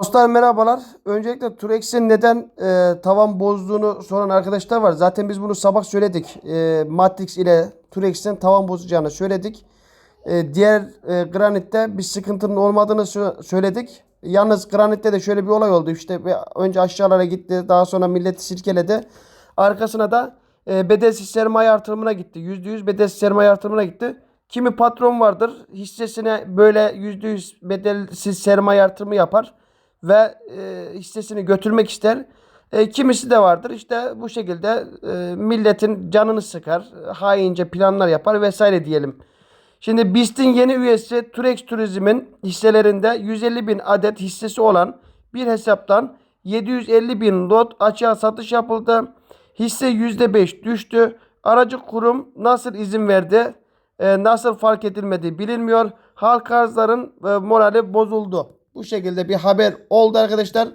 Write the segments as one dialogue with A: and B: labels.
A: Dostlar merhabalar. Öncelikle Turex'in neden e, tavan bozduğunu soran arkadaşlar var. Zaten biz bunu sabah söyledik. E, Matrix ile Turex'in tavan bozacağını söyledik. E, diğer e, Granite'de bir sıkıntının olmadığını sö- söyledik. Yalnız Granite'de de şöyle bir olay oldu. İşte önce aşağılara gitti. Daha sonra milleti sirkeledi. Arkasına da e, bedelsiz sermaye artırımına gitti. %100 bedelsiz sermaye artırımına gitti. Kimi patron vardır hissesine böyle %100 bedelsiz sermaye artırımı yapar ve e, hissesini götürmek ister. E, kimisi de vardır işte bu şekilde e, milletin canını sıkar, haince planlar yapar vesaire diyelim. Şimdi BIST'in yeni üyesi Turex Turizm'in hisselerinde 150 bin adet hissesi olan bir hesaptan 750 bin lot açığa satış yapıldı. Hisse %5 düştü. Aracı kurum nasıl izin verdi? e, nasıl fark edilmedi bilinmiyor. Halk arzların e, morali bozuldu. Bu şekilde bir haber oldu arkadaşlar.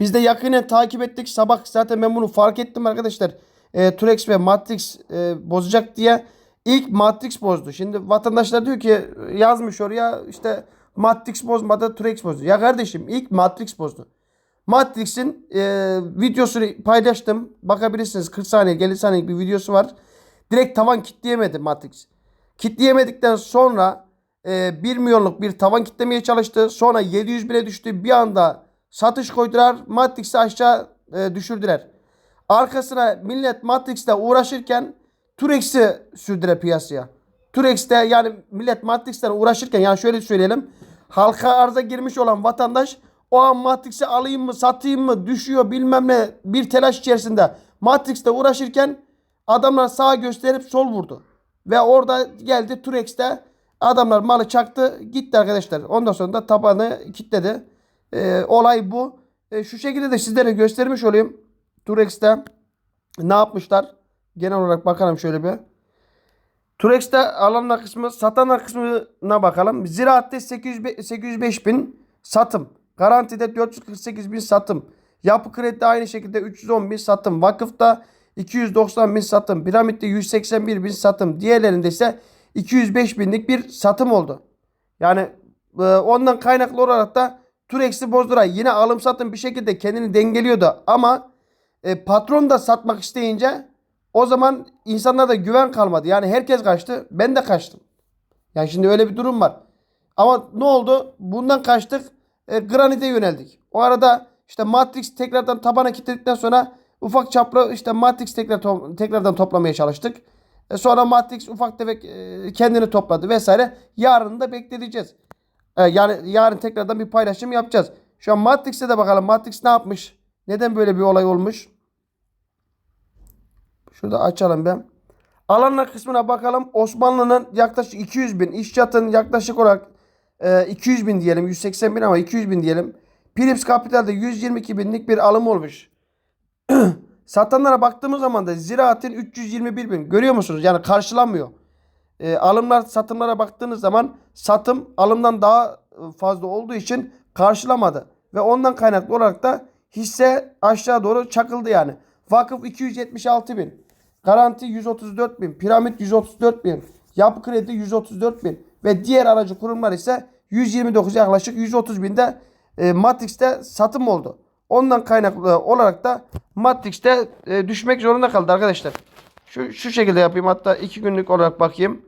A: Biz de yakinen takip ettik. Sabah zaten ben bunu fark ettim arkadaşlar. E, Turex ve Matrix e, bozacak diye. İlk Matrix bozdu. Şimdi vatandaşlar diyor ki yazmış oraya işte Matrix bozmadı Turex bozdu. Ya kardeşim ilk Matrix bozdu. Matrix'in e, videosunu paylaştım. Bakabilirsiniz 40 saniye 50 saniyelik bir videosu var. Direkt tavan kitleyemedi Matrix. Kitleyemedikten sonra e, 1 milyonluk bir tavan kitlemeye çalıştı. Sonra 700 bile düştü. Bir anda satış koydular. Matrix'i aşağı e, düşürdüler. Arkasına millet Matrix'te uğraşırken Turex'i sürdüre piyasaya. Turex'te yani millet Matrix'ten uğraşırken yani şöyle söyleyelim. Halka arza girmiş olan vatandaş o an Matrix'i alayım mı satayım mı düşüyor bilmem ne bir telaş içerisinde Matrix'te uğraşırken adamlar sağ gösterip sol vurdu. Ve orada geldi Turex'te adamlar malı çaktı gitti arkadaşlar. Ondan sonra da tabanı kilitledi. Ee, olay bu. Ee, şu şekilde de sizlere göstermiş olayım. Turex'te ne yapmışlar? Genel olarak bakalım şöyle bir. Turex'te alanlar kısmı, satanlar kısmına bakalım. Ziraatte 800, 805 bin satım. Garantide 448 bin satım. Yapı kredide aynı şekilde 310 bin satım. Vakıfta 290 bin satım. Piramitte 181 bin satım. Diğerlerinde ise 205 binlik bir satım oldu. Yani e, ondan kaynaklı olarak da Turex'i bozduray yine alım satım bir şekilde kendini dengeliyordu. Ama e, patron da satmak isteyince o zaman insanlarda güven kalmadı. Yani herkes kaçtı. Ben de kaçtım. Yani şimdi öyle bir durum var. Ama ne oldu? Bundan kaçtık. E, Granite'e yöneldik. O arada işte Matrix tekrardan tabana kilitledikten sonra ufak çaplı işte Matrix tekrar to- tekrardan toplamaya çalıştık. E, sonra Matrix ufak tefek e, kendini topladı vesaire. Yarın da bekleyeceğiz. E, yani yarın tekrardan bir paylaşım yapacağız. Şu an Matrix'e de bakalım. Matrix ne yapmış? Neden böyle bir olay olmuş? Şurada açalım ben. Alanlar kısmına bakalım. Osmanlı'nın yaklaşık 200 bin. İşçat'ın yaklaşık olarak e, 200 bin diyelim. 180 bin ama 200 bin diyelim. Philips Capital'de 122 binlik bir alım olmuş. Satanlara baktığımız zaman da ziraatin 321 bin. Görüyor musunuz? Yani karşılanmıyor. E, alımlar satımlara baktığınız zaman satım alımdan daha e, fazla olduğu için karşılamadı. Ve ondan kaynaklı olarak da hisse aşağı doğru çakıldı yani. Vakıf 276 bin. Garanti 134 bin. Piramit 134 bin. Yapı kredi 134 bin. Ve diğer aracı kurumlar ise 129 yaklaşık 130 binde e, Matrix'te satım oldu. Ondan kaynaklı olarak da Matrix'te e, düşmek zorunda kaldı arkadaşlar. Şu, şu şekilde yapayım. Hatta iki günlük olarak bakayım.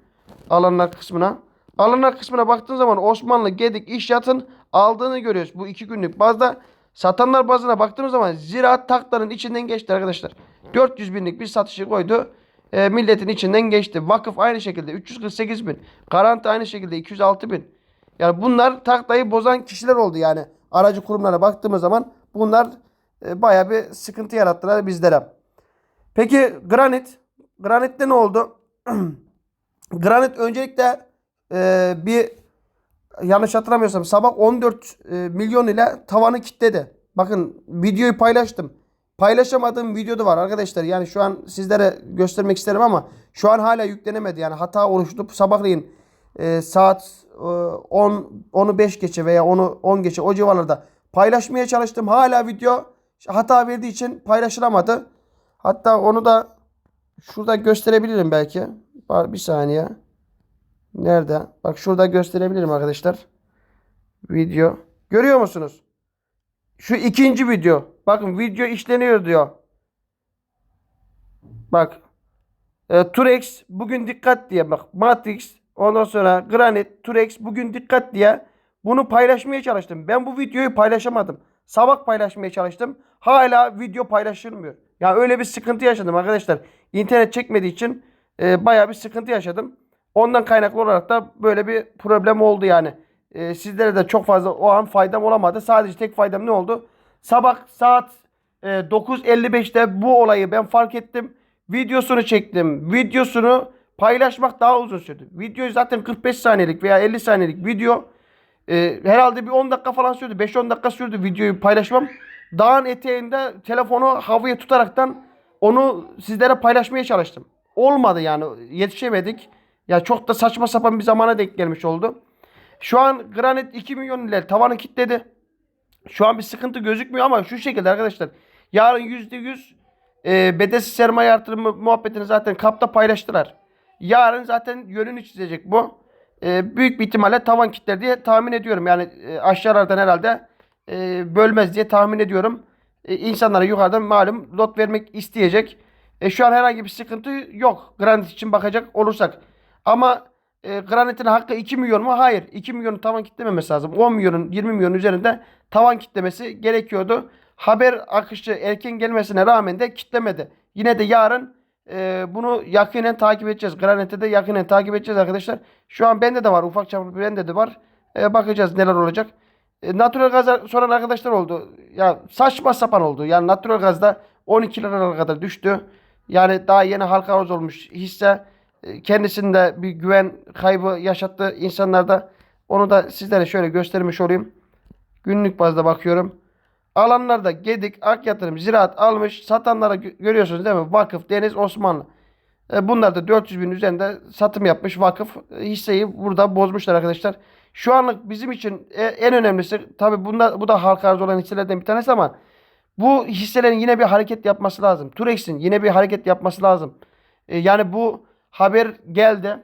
A: Alanlar kısmına. Alanlar kısmına baktığın zaman Osmanlı, Gedik, İşyat'ın aldığını görüyoruz. Bu iki günlük bazda. Satanlar bazına baktığımız zaman ziraat takların içinden geçti arkadaşlar. 400 binlik bir satışı koydu. E, milletin içinden geçti. Vakıf aynı şekilde 348 bin. Garanti aynı şekilde 206 bin. Yani bunlar taktayı bozan kişiler oldu yani. Aracı kurumlara baktığımız zaman bunlar e, baya bir sıkıntı yarattılar bizlere. Peki granit. Granitte ne oldu? granit öncelikle e, bir yanlış hatırlamıyorsam sabah 14 e, milyon ile tavanı kilitledi. Bakın videoyu paylaştım. Paylaşamadığım video da var arkadaşlar. Yani şu an sizlere göstermek isterim ama şu an hala yüklenemedi. Yani hata oluştu. Sabahleyin e, saat e, 10 10'u 5 geçe veya 10'u 10 geçe o civarlarda paylaşmaya çalıştım. Hala video hata verdiği için paylaşılamadı. Hatta onu da şurada gösterebilirim belki. Bir saniye. Nerede? Bak şurada gösterebilirim arkadaşlar. Video. Görüyor musunuz? Şu ikinci video. Bakın video işleniyor diyor. Bak. E, Turex bugün dikkat diye bak. Matrix ondan sonra Granite Turex bugün dikkat diye bunu paylaşmaya çalıştım. Ben bu videoyu paylaşamadım. Sabah paylaşmaya çalıştım. Hala video paylaşılmıyor. Ya öyle bir sıkıntı yaşadım arkadaşlar. İnternet çekmediği için e, bayağı bir sıkıntı yaşadım. Ondan kaynaklı olarak da böyle bir problem oldu yani. E, sizlere de çok fazla o an faydam olamadı. Sadece tek faydam ne oldu? Sabah saat e, 9.55'te bu olayı ben fark ettim. Videosunu çektim. Videosunu paylaşmak daha uzun sürdü. Video zaten 45 saniyelik veya 50 saniyelik video. E, herhalde bir 10 dakika falan sürdü. 5-10 dakika sürdü videoyu paylaşmam. Dağın eteğinde telefonu havaya tutaraktan onu sizlere paylaşmaya çalıştım. Olmadı yani yetişemedik. Ya çok da saçma sapan bir zamana denk gelmiş oldu. Şu an Granit 2 milyon ile tavanı kilitledi. Şu an bir sıkıntı gözükmüyor ama şu şekilde arkadaşlar. Yarın %100 e, bedelsiz sermaye artırımı muhabbetini zaten kapta paylaştılar. Yarın zaten yönünü çizecek bu. E, büyük bir ihtimalle tavan kitler diye tahmin ediyorum. Yani e, aşağılardan herhalde e, bölmez diye tahmin ediyorum. E, insanlara yukarıdan malum lot vermek isteyecek. E, şu an herhangi bir sıkıntı yok. Granit için bakacak olursak. Ama e, Granit'in hakkı 2 milyon mu? Hayır. 2 milyonu tavan kitlememesi lazım. 10 milyonun 20 milyonun üzerinde tavan kitlemesi gerekiyordu. Haber akışı erken gelmesine rağmen de kitlemedi. Yine de yarın e, bunu yakinen takip edeceğiz. Granit'i de yakinen takip edeceğiz arkadaşlar. Şu an bende de var. Ufak çaplı bende de var. E, bakacağız neler olacak. E, natural gaza soran arkadaşlar oldu. Ya saçma sapan oldu. Yani natural gazda 12 liralara kadar düştü. Yani daha yeni halka arz olmuş hisse e, kendisinde bir güven kaybı yaşattı insanlarda. Onu da sizlere şöyle göstermiş olayım. Günlük bazda bakıyorum. Alanlarda Gedik, Ak Yatırım, Ziraat almış. Satanlara gö- görüyorsunuz değil mi? Vakıf, Deniz, Osmanlı. E, bunlar da 400 bin üzerinde satım yapmış vakıf. E, hisseyi burada bozmuşlar arkadaşlar. Şu anlık bizim için e, en önemlisi tabi bunda, bu da halka arz olan hisselerden bir tanesi ama bu hisselerin yine bir hareket yapması lazım. Turex'in yine bir hareket yapması lazım. E, yani bu haber geldi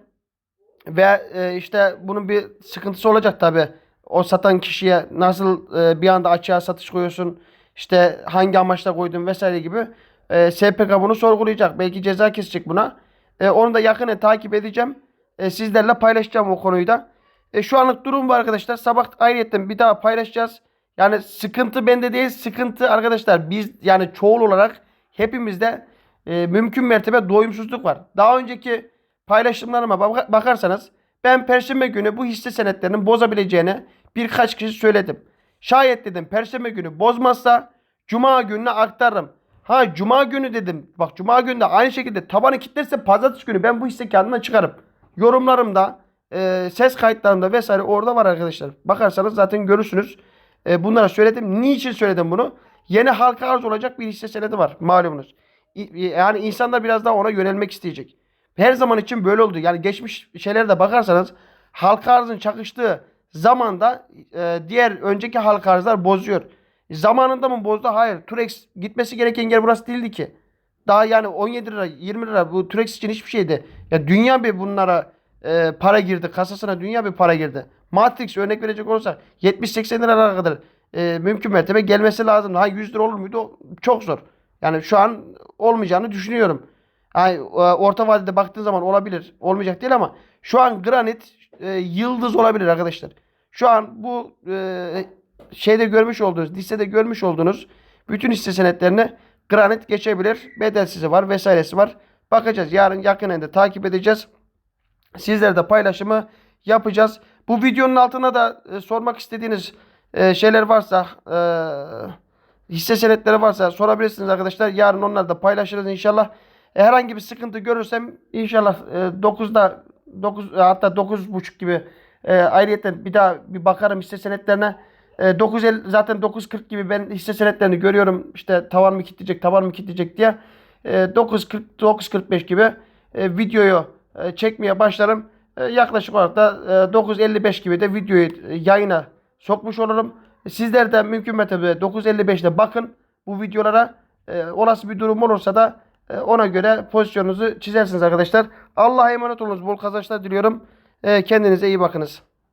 A: ve işte bunun bir sıkıntısı olacak tabi. O satan kişiye nasıl e, bir anda açığa satış koyuyorsun, işte hangi amaçla koydun vesaire gibi e, SPK bunu sorgulayacak. Belki ceza kesecek buna. E, onu da yakinen takip edeceğim. E, sizlerle paylaşacağım o konuyu da. E, şu anlık durum bu arkadaşlar. Sabah ayrıyetten bir daha paylaşacağız. Yani sıkıntı bende değil. Sıkıntı arkadaşlar biz yani çoğul olarak hepimizde e, mümkün mertebe doyumsuzluk var. Daha önceki paylaşımlarıma bak- bakarsanız ben perşembe günü bu hisse senetlerinin bozabileceğini birkaç kişi söyledim. Şayet dedim perşembe günü bozmazsa cuma gününe aktarırım. Ha cuma günü dedim. Bak cuma günü de aynı şekilde tabanı kilitlerse pazartesi günü ben bu hisse kağıdından çıkarım. Yorumlarımda, e, ses kayıtlarımda vesaire orada var arkadaşlar. Bakarsanız zaten görürsünüz. E, bunlara söyledim. Niçin söyledim bunu? Yeni halka arz olacak bir hisse senedi var malumunuz. Yani insanlar biraz daha ona yönelmek isteyecek. Her zaman için böyle oldu. Yani geçmiş şeylere de bakarsanız halka arzın çakıştığı zamanda e, diğer önceki halka arzlar bozuyor. Zamanında mı bozdu? Hayır. Turex gitmesi gereken yer burası değildi ki. Daha yani 17 lira 20 lira bu Turex için hiçbir şeydi. Ya dünya bir bunlara e, para girdi. Kasasına dünya bir para girdi. Matrix örnek verecek olursak 70-80 liralara kadar e, mümkün mertebe gelmesi lazım. Ha 100 lira olur muydu? Çok zor. Yani şu an olmayacağını düşünüyorum. Yani, e, orta vadede baktığın zaman olabilir. Olmayacak değil ama şu an granit e, yıldız olabilir arkadaşlar. Şu an bu e, şeyde görmüş olduğunuz, listede görmüş olduğunuz bütün hisse senetlerine granit geçebilir. Bedelsizi var vesairesi var. Bakacağız. Yarın yakın takip edeceğiz. Sizler de paylaşımı yapacağız. Bu videonun altına da e, sormak istediğiniz e, şeyler varsa e, hisse senetleri varsa sorabilirsiniz arkadaşlar. Yarın onları da paylaşırız inşallah. E, herhangi bir sıkıntı görürsem inşallah e, 9'da 9 e, hatta 9.30 gibi e, ayrıyetten bir daha bir bakarım hisse senetlerine. E, 9.50 zaten 9.40 gibi ben hisse senetlerini görüyorum. İşte tavan mı kitleyecek, tavan mı kitleyecek diye. E, 9.40 9.45 gibi e, videoyu e, çekmeye başlarım. E, yaklaşık olarak da e, 9.55 gibi de videoyu e, yayına sokmuş olurum. Sizler de mümkün mertebe 9.55'te bakın bu videolara. E, olası bir durum olursa da ona göre pozisyonunuzu çizersiniz arkadaşlar. Allah'a emanet olunuz. Bol kazançlar diliyorum. E, kendinize iyi bakınız.